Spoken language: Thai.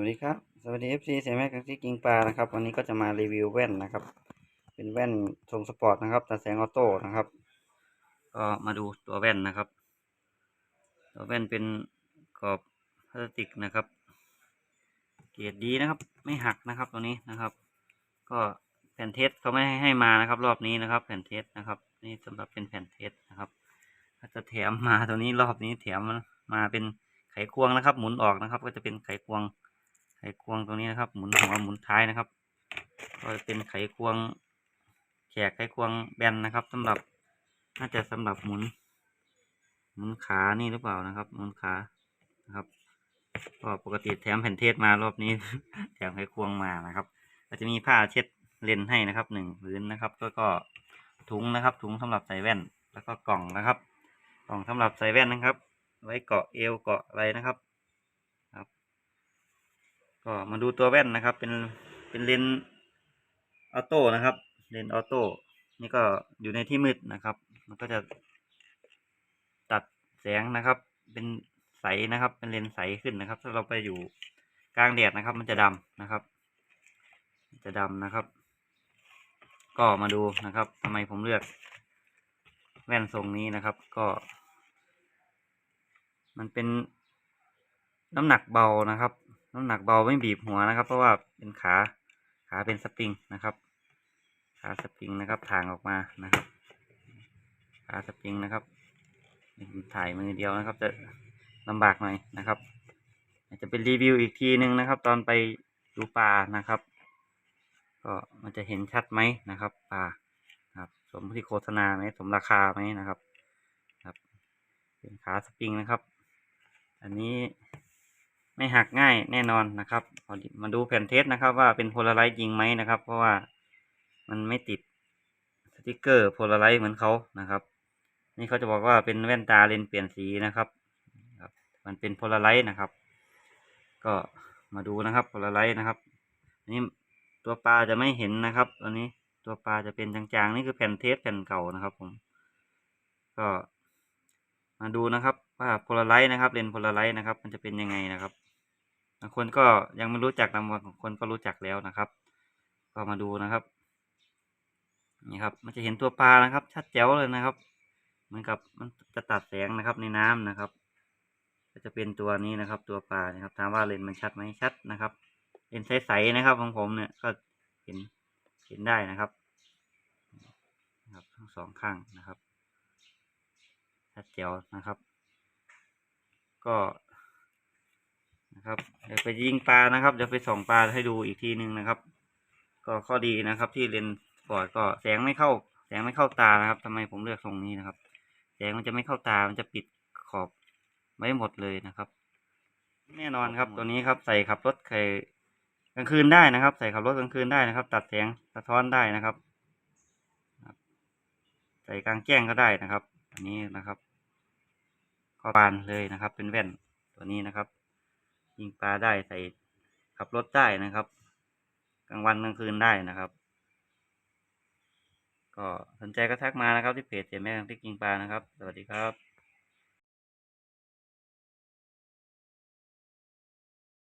วัสดีครับ สวัสดี FC เสียแม็กซ์ที่กิงปลานะครับ วันนี้ก็จะมารีวิวแว่นนะครับ เป็นแว่นทรงสปอร์ตนะครับตัดแสงออโต้นะครับ ก็มาดูตัวแว่นนะครับ ตัวแว่นเป็นกรอบพลาสติกนะครับ เกรดดีนะครับ ไม่หักนะครับตัวนี้นะครับ ก็แผ่นเทสเขาไม่ให้ให้มานะครับ รอบนี้นะครับ แผ่นเทสนะครับ นี่สำหรับเป็นแผ่นเทสนะครับถ้าจะแถมมาตัวนี้รอบนี้แถมมาเป็นไขควงนะครับ หมุนออกนะครับ ก็จะเป็นไขควง ไขควงตรงนี้นะครับ หมุนหัวหมุนท้ายนะครับ ก็จะเป็นไขควงแขกไขควงแบนนะครับสำหรับน่าจะสำหรับหมุน หมุนขานี่หรือเปล่านะครับ หมุนขานะครับก็ปกติแถมแผ่นเทศมารอบนี้ แถมไขควงมานะครับก็จะมีผ้าเช็ดเลนให้นะครับหนึ่งพื้นนะครับแล้วก็ถุงนะครับ ถุงสำหรับใส่แว่น แล้วก็กล่องนะครับ กล่องสำหรับใส่แว่นนะครับ ไว้เกาะเอวเกาะอะไรนะครับ ก็มาดูตัวแว่นนะครับ เป็นเป็นเลนส์ออโต้นะครับ เลนส์ออโต้นี่ก็อยู่ในที่มืดนะครับ มันก็จะตัดแสงนะครับ เป็นใสนะครับ เป็นเลนส์ใสขึ้นนะครับ ถ้าเราไปอยู่กลางแดดนะครับ มันจะดำนะครับ จะดำนะครับ ก็มาดูนะครับทำไมผมเลือก แว่นทรงนี้นะครับ ก็ มันเป็นน้ำหนักเบานะครับ น้ำหนักเบาไม่บีบหัวนะครับ เพราะว่าเป็นขาขาเป็นสปริงนะครับ ขาสปริงนะครับทางออกมานะครับ ขาสปริงนะครับถ่ายมือเดียวนะครับ จะลำบากหน่อยนะครับจะเป็นรีวิวอีกทีหนึ่งนะครับ ตอนไปดูปลานะครับ ก็มันจะเห็นชัดไหมนะครับปลาครับ สมที่โฆษณาไหมสมราคาไหมนะครับ ครับ เป็นขาสปริงนะครับ อันนี้ ไม่หักง่ายแน่นอนนะครับพอมาดูแผ่นเทสนะครับ ว่าเป็นโพลาไรต์จริงไหมนะครับ เพราะว่ามันไม่ติดสติกเกอร์โพลาไรต์เหมือนเขานะครับ นี่เขาจะบอกว่าเป็นแว่นตาเลนเปลี่ยนสีนะครับมันเป็นโพลาไรต์นะครับ ก็มาดูนะครับโพลาไรต์นะครับนนี้ตัวปลาจะไม่เห็นนะครับตัวนี้ตัวปลาจะเป็นจางๆนี่คือแผ่นเทสแผ่นเก่านะครับ ผม ก็มาดูนะครับว่าโพลาไรต์นะครับเลนโพลาไรต์นะครับ มันจะเป็นยังไงนะครับ บางคนก็ยังไม่รู้จักบางคนก็รู้จักแล้วนะครับ ก็มาดูนะครับ นี่ครับ มันจะเห็นตัวปลานะครับ ชัดแจ๋วเลยนะครับ เหมือนกับมันจะตัดแสงนะครับในน้ำนะครับ ก็จะเป็นตัวนี้นะครับ ตัวปลานะครับ ถามว่าเลนส์มันชัดไหมชัดนะครับ เลนส์ใสๆนะครับของผมเนี่ยก็เห็นเห็นได้นะครับครับทั้งสองข้างนะครับชัดแจ๋วนะครับ ก็ นะครับเดี๋ยวไปยิงปลานะครับเดี๋ยวไปส่องปลาให้ดูอีกทีหนึ่งนะครับ ก็ข้อดีนะครับ ที่เลนส์ปอร์ตก็แสงไม่เข้า แสงไม่เข้าตานะครับทำไมผมเลือกทรงนี้นะครับ แสงมันจะไม่เข้าตามันจะปิดขอบไว้หมดเลยนะครับ แน่นอนครับตัวนี้ครับใส่ขับรถเคยกลางคืนได้นะครับ ใส่ขับรถกลางคืนได้นะครับ ตัดแสงสะท้อนได้นะครับ ใส่กลางแจ้งก็ได้นะครับ อันนี้นะครับก็บานเลยนะครับ เป็นแว่นตัวนี้นะครับ ยิงปลาได้ใส่ขับรถได้นะครับ กลางวันกลางคืนได้นะครับ ก็สนใจก็ทักมานะครับที่เพจเสียแม่ที่กิงปลานะครับ สวัสดีครับ